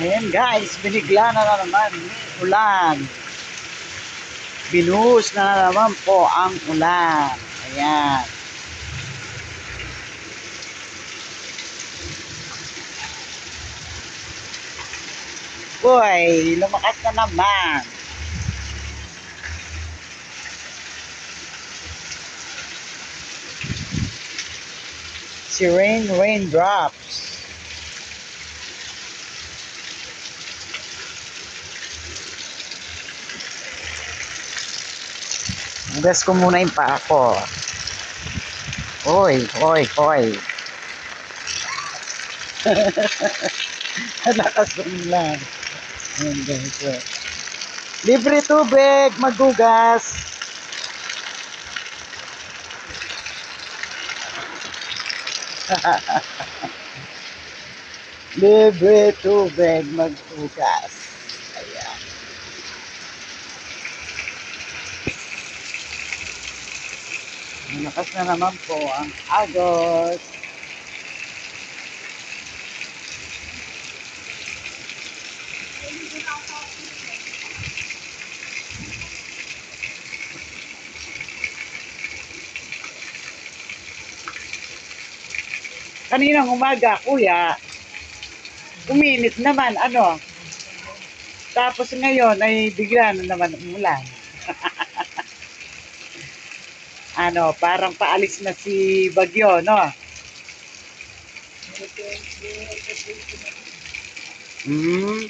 Ayan guys, binigla na, na naman ulan. Binuhos na, na naman po ang ulan. Ayan. Boy, lumakas na naman. Si Rain Raindrops. Hugas ko muna yung paa ko. Hoy, hoy, hoy. Lakas ng lang. Ayan guys. oh. Libre tubig, magugas. Libre tubig, maghugas. Malakas na naman po ang agos. Kaninang umaga, kuya, uminit naman, ano. Tapos ngayon ay bigla na naman umulan. Ano, parang paalis na si Bagyo, no? Hmm.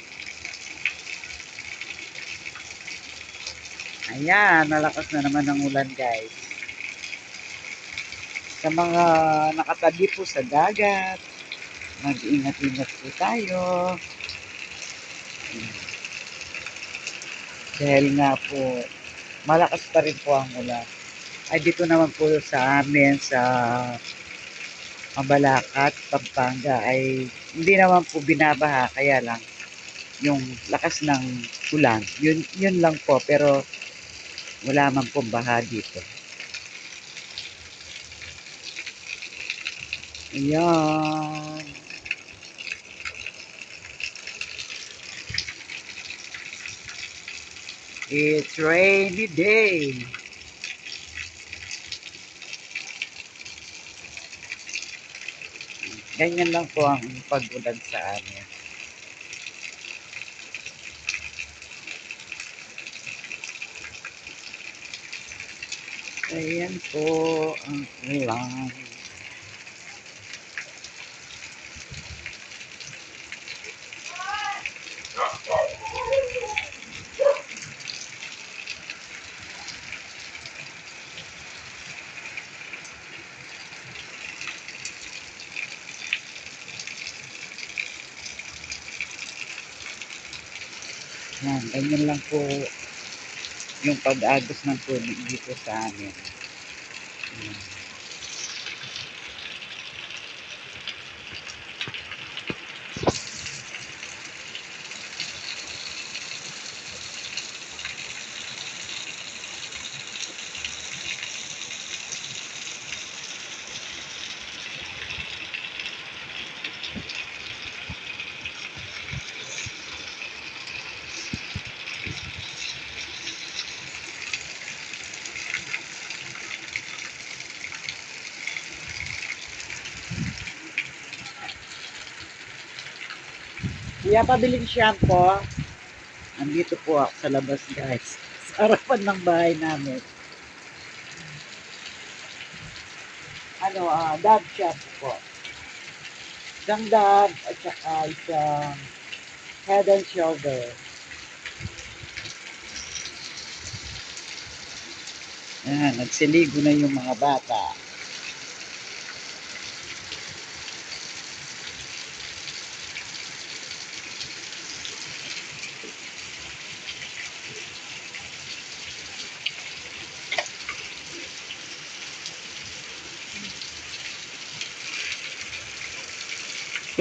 Ayan, nalakas na naman ang ulan, guys. Sa mga nakatabi po sa dagat, mag-ingat-ingat po tayo. Hmm. Dahil nga po, malakas pa rin po ang ulan. Ay dito naman po sa amin sa Mabalacat, Pampanga ay hindi naman po binabaha kaya lang yung lakas ng ulan. Yun yun lang po pero wala man pong baha dito. Ayan. It's rainy day. Ganyan lang po ang pag-ulan sa amin. Ayan po ang ulan. Yan, ganyan lang po yung pag-agos ng tubig dito sa amin. Yan. Kaya pabiling shampoo. Andito po ako sa labas guys. Sa harapan ng bahay namin. Ano, ah, dab shampoo po. Isang dab at saka isang head and shoulder. Ayan, nagsiligo na yung mga bata.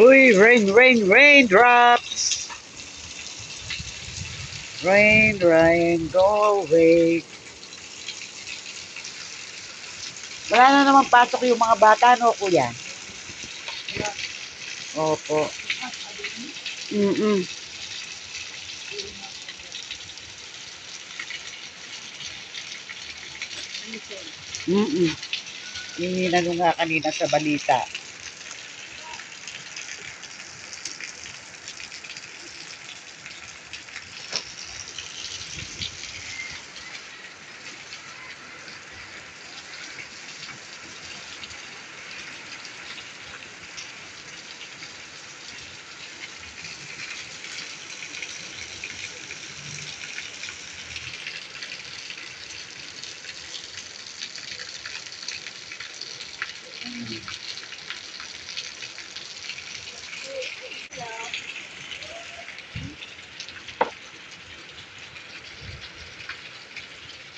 Uy, rain, rain, raindrops. Rain, rain, go away. Wala na naman pasok yung mga bata, no, kuya? Opo. Mm-mm. Mm-mm. Inano nga kanina sa balita.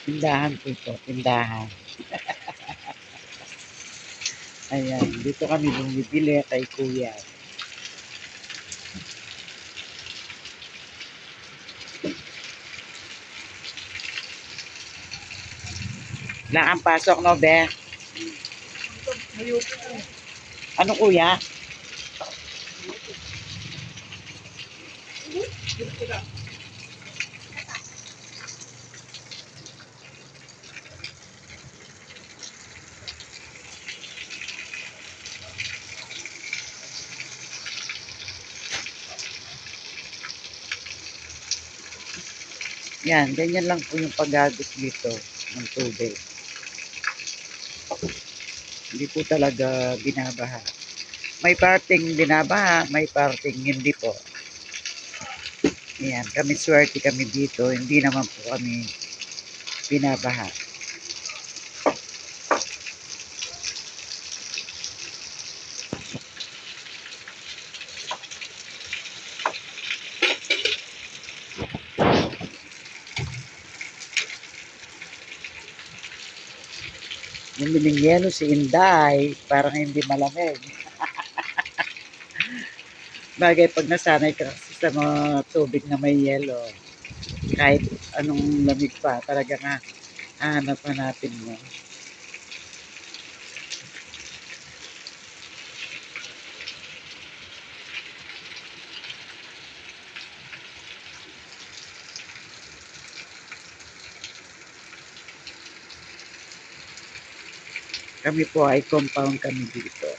Tindahan po ito, tindahan. Ayan, dito kami bumibili kay kuya. Wala kang pasok, no, be? Ano, kuya? Yan, ganyan lang po yung pagagos dito ng tubig. Hindi po talaga binabaha. May parting binabaha, may parting hindi po. Yan, kami swerte kami dito. Hindi naman po kami binabaha. Bumiling yelo si Inday, parang hindi malamig. Bagay pag nasanay ka sa mga tubig na may yelo, kahit anong lamig pa, talaga nga hanap natin mo. Kami po ay compound kami dito.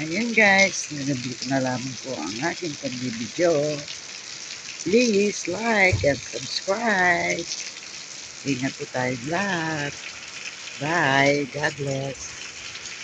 Ayan guys, nandito na lamang po ang aking pagbibideo. Please like and subscribe. Ingat po tayo lahat. Bye. God bless.